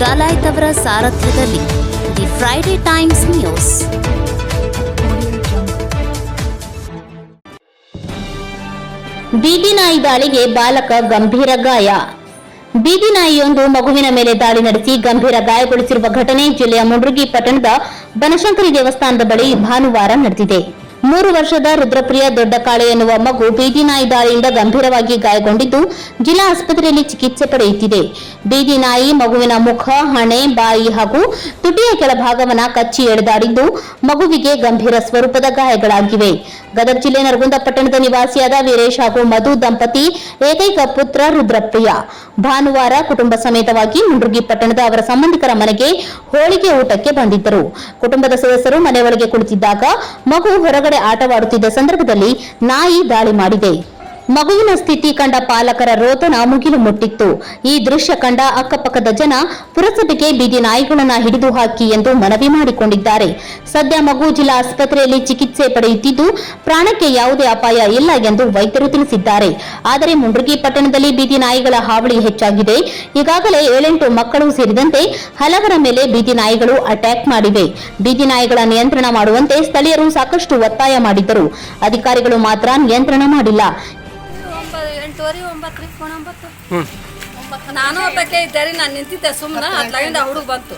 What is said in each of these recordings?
ಡಲಾಯ್ತ್ ಅವರ ಸಾರಥ್ಯದಲ್ಲಿ the Friday times news. ಬೀದಿ ನಾಯಿ ದಾಳಿಗೆ ಬಾಲಕ ಗಂಭೀರ ಗಾಯ. ಬೀದಿ ನಾಯಿಯೊಂದು ಮಗುವಿನ ಮೇಲೆ ದಾಳಿ ನಡೆಸಿ ಗಂಭೀರ ಗಾಯಗೊಳಿಸಿರುವ ಘಟನೆ ಜಿಲ್ಲೆಯ ಮುಂಡ್ರುಗಿ ಪಟ್ಟಣದ ಬನಶಂಕರಿ ದೇವಸ್ಥಾನದ ಬಳಿ ಭಾನುವಾರ ನಡೆದಿದೆ. ಮೂರು ವರ್ಷದ ರುದ್ರಪ್ರಿಯ ದೊಡ್ಡಕಾಳೆ ಎನ್ನುವ ಮಗು ಬೀದಿ ನಾಯಿ ದಾಳಿಯಿಂದ ಗಂಭೀರವಾಗಿ ಗಾಯಗೊಂಡಿದ್ದು ಜಿಲ್ಲಾ ಆಸ್ಪತ್ರೆಯಲ್ಲಿ ಚಿಕಿತ್ಸೆ ಪಡೆಯುತ್ತಿದೆ. ಬೀದಿ ನಾಯಿ ಮಗುವಿನ ಮುಖ, ಹಣೆ, ಬಾಯಿ ಹಾಗೂ ತುಟಿಯ ಕೆಳಭಾಗವನ್ನು ಕಚ್ಚಿ ಎಳೆದಾಡಿದ್ದು ಮಗುವಿಗೆ ಗಂಭೀರ ಸ್ವರೂಪದ ಗಾಯಗಳಾಗಿವೆ. ಗದಗ ಜಿಲ್ಲೆ ನರಗುಂದ ಪಟ್ಟಣದ ನಿವಾಸಿಯಾದ ವೀರೇಶ್ ಹಾಗೂ ಮಧು ದಂಪತಿ ಏಕೈಕ ಪುತ್ರ ರುದ್ರಪ್ರಿಯ. ಭಾನುವಾರ ಕುಟುಂಬ ಸಮೇತವಾಗಿ ಮುಂಡ್ರುಗಿ ಪಟ್ಟಣದ ಅವರ ಸಂಬಂಧಿಕರ ಮನೆಗೆ ಹೋಳಿಗೆ ಊಟಕ್ಕೆ ಬಂದಿದ್ದರು. ಕುಟುಂಬದ ಸದಸ್ಯರು ಮನೆಯೊಳಗೆ ಕುಳಿತಿದ್ದಾಗ ಮಗು ಹೊರಗಡೆ ಆಟವಾಡುತ್ತಿದ್ದ ಸಂದರ್ಭದಲ್ಲಿ ನಾಯಿ ದಾಳಿ ಮಾಡಿದೆ. ಮಗುವಿನ ಸ್ಥಿತಿ ಕಂಡ ಪಾಲಕರ ರೋದನ ಮುಗಿಲು ಮುಟ್ಟಿತ್ತು. ಈ ದೃಶ್ಯ ಕಂಡ ಅಕ್ಕಪಕ್ಕದ ಜನ ಪುರಸಭೆಗೆ ಬೀದಿ ನಾಯಿಗಳನ್ನ ಹಿಡಿದು ಹಾಕಿ ಎಂದು ಮನವಿ ಮಾಡಿಕೊಂಡಿದ್ದಾರೆ. ಸದ್ಯ ಮಗು ಜಿಲ್ಲಾ ಆಸ್ಪತ್ರೆಯಲ್ಲಿ ಚಿಕಿತ್ಸೆ ಪಡೆಯುತ್ತಿದ್ದು, ಪ್ರಾಣಕ್ಕೆ ಯಾವುದೇ ಅಪಾಯ ಇಲ್ಲ ಎಂದು ವೈದ್ಯರು ತಿಳಿಸಿದ್ದಾರೆ. ಆದರೆ ಮುಂಡ್ರಗಿ ಪಟ್ಟಣದಲ್ಲಿ ಬೀದಿ ನಾಯಿಗಳ ಹಾವಳಿ ಹೆಚ್ಚಾಗಿದೆ. ಈಗಾಗಲೇ ಏಳೆಂಟು ಮಕ್ಕಳು ಸೇರಿದಂತೆ ಹಲವರ ಮೇಲೆ ಬೀದಿ ನಾಯಿಗಳು ಅಟ್ಯಾಕ್ ಮಾಡಿವೆ. ಬೀದಿ ನಾಯಿಗಳ ನಿಯಂತ್ರಣ ಮಾಡುವಂತೆ ಸ್ಥಳೀಯರು ಸಾಕಷ್ಟು ಒತ್ತಾಯ ಮಾಡಿದ್ದರು. ಅಧಿಕಾರಿಗಳು ಮಾತ್ರ ನಿಯಂತ್ರಣ ಮಾಡಿಲ್ಲ. ಎಂಟುವರೆ ಒಂಬತ್ತು. ರೀ ಫೋನ್ ಒಂಬತ್ತು. ನಾನು ಒಬ್ಬಕ್ಕೆ ಇದ್ದೆ ರೀ ನಾನು ನಿಂತಿದ್ದೆ ಸುಮ್ಮನೆ ಅದ್ಲಾಗಿಂದ ಹುಡುಗ ಬಂತು.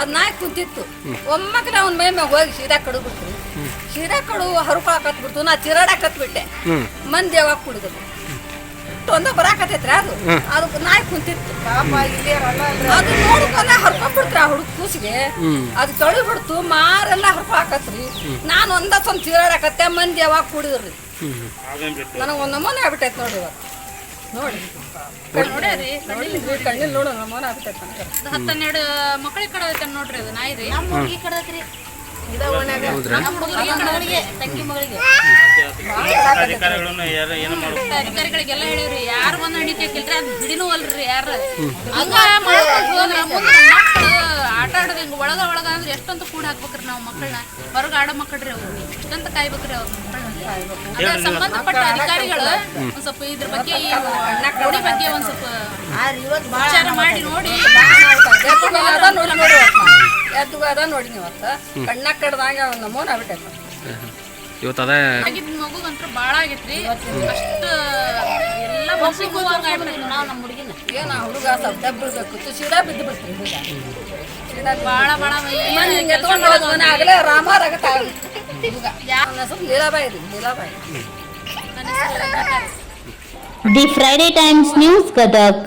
ಅದ್ ನಾಯಿ ಕುಂತಿತ್ತು. ಒಮ್ಮಕ್ಕೆ ಅವ್ನ ಮೈ ಮ್ಯಾಗ ಹೋಗಿ ಸೀದಾ ಕಡು ಬಿಡ್ತು ಸೀದಾ ಕಡು ಹರ್ಕೊಳಕತ್ ಬಿಡ್ತು ನಾ ಚಿರಾಡಕತ್ ಬಿಟ್ಟೆ ಮಂದಿ ಯಾವಾಗ ಕುಡಿದ್ರು ತೊಂದ ಬರಾಕತೈತ್ರಿ ಅದು. ಅದು ನಾಯಿ ಕುಂತಿತ್ತು. ಅದು ನೋಡ್ಕೊಂಡ ಹರ್ಕೊಂಡ್ಬಿಡ್ತ್ರಿ ಆ ಹುಡುಗ ಕೂಸಿಗೆ. ಅದು ತೊಳಿ ಬಿಡ್ತು ಮಾರೆಲ್ಲ ಹರ್ಕೊಳಕತ್ರಿ. ನಾನು ಒಂದ ಸ್ವಲ್ಪ ಚಿರಾಡಕತ್ತೆ ಮಂದಿ ಯಾವಾಗ ಕುಡಿದ್ರಿ? ನನಗೆ ಒಂದು ನಮೂನೆ ಆಗ್ಬಿಟ್ಟೈತೆ ನೋಡಿ ಇವತ್ತು. ನೋಡಿ. ಕಣ್ಣಿಲ್ ನೋಡು ನಮೂನೆ ಆಗ್ಬಿಟ್ಟೈತೆ ನನಗೆ. ಹತ್ತೆರಡು ಮಕ್ಕಳಿಗೆ ಕಡದೈತೆ ನೋಡ್ರಿ ಅದು ನಾಯಿ ರೀ. ನಮ್ಮ ಹುಡುಗಿ ಏನು ಮಾಡ್ಬೇಕು ಅಧಿಕಾರಿಗಳಿಗೆಲ್ಲ ಹೇಳಿವ್ರಿ ಯಾರು ಬಂದು ಅಲ್ರಿ ಯಾರು. ಹಂಗ ಮಾಡ್ಕೊಂಡು ಹೋದ್ರ ಮುಂದೆ ಮಕ್ಕಳು ಆಟ ಆಡೋದು ಹಿಂಗ ಒಳಗ ಒಳಗ ಅಂದ್ರೆ ಎಷ್ಟಂತ ಕೂಡ ಹಾಕ್ಬೇಕ್ರಿ ನಾವು ಮಕ್ಕಳನ್ನ. ಹೊರಗೆ ಆಡೋ ಮಕ್ಕಳ್ರಿ ಅವ್ರು ಎಷ್ಟಂತ ಕಾಯ್ಬೇಕ್ರಿ ಅವ್ರ ಮಕ್ಕಳನ್ನ. ಅದ ಸಂಬಂಧಪಟ್ಟ ಅಧಿಕಾರಿಗಳು ಒಂದ್ ಸ್ವಲ್ಪ ಇದ್ರ ಬಗ್ಗೆ ಈ ಗುಡಿ ಬಗ್ಗೆ ಒಂದ್ ಸ್ವಲ್ಪ ವಿಚಾರ ಮಾಡಿ ನೋಡಿ. ಎತ್ತುಗ ಅದ ನೋಡಿ ನೋಡಿ ಎತ್ತುಗ ಅದ ನೋಡಿ ಇವತ್ತು. ಕಣ್ಣ ಕಡ್ದಂಗೆ ಒಂದು ನಮೂನೆ ಆಗ್ಬಿಟ್ಟೈತೆ. ಇವತ್ತು ಅದೇ ಆಗಿದ್ ಮಗುಗಂತ್ರ ಬಾಳ ಆಗೈತ್ರಿ. ಅಷ್ಟ ನಾವು ನಮ್ಮ ಹುಡುಗಿನ ಏನು ಹುಡುಗ ಸ್ವಲ್ಪ ದಬ್ಬಿಡ್ಬೇಕು ಸೀದಾ ಬಿದ್ದು ಬಾಳ ಮನೆ ಹಿಂಗೆ ಹೋಗೋದು ಆಗಲೇ ನನ್ನ ಹೆಸರು ಲೀಲಾಬಾಯಿ ರೀ Leelabai the Friday times news Gadag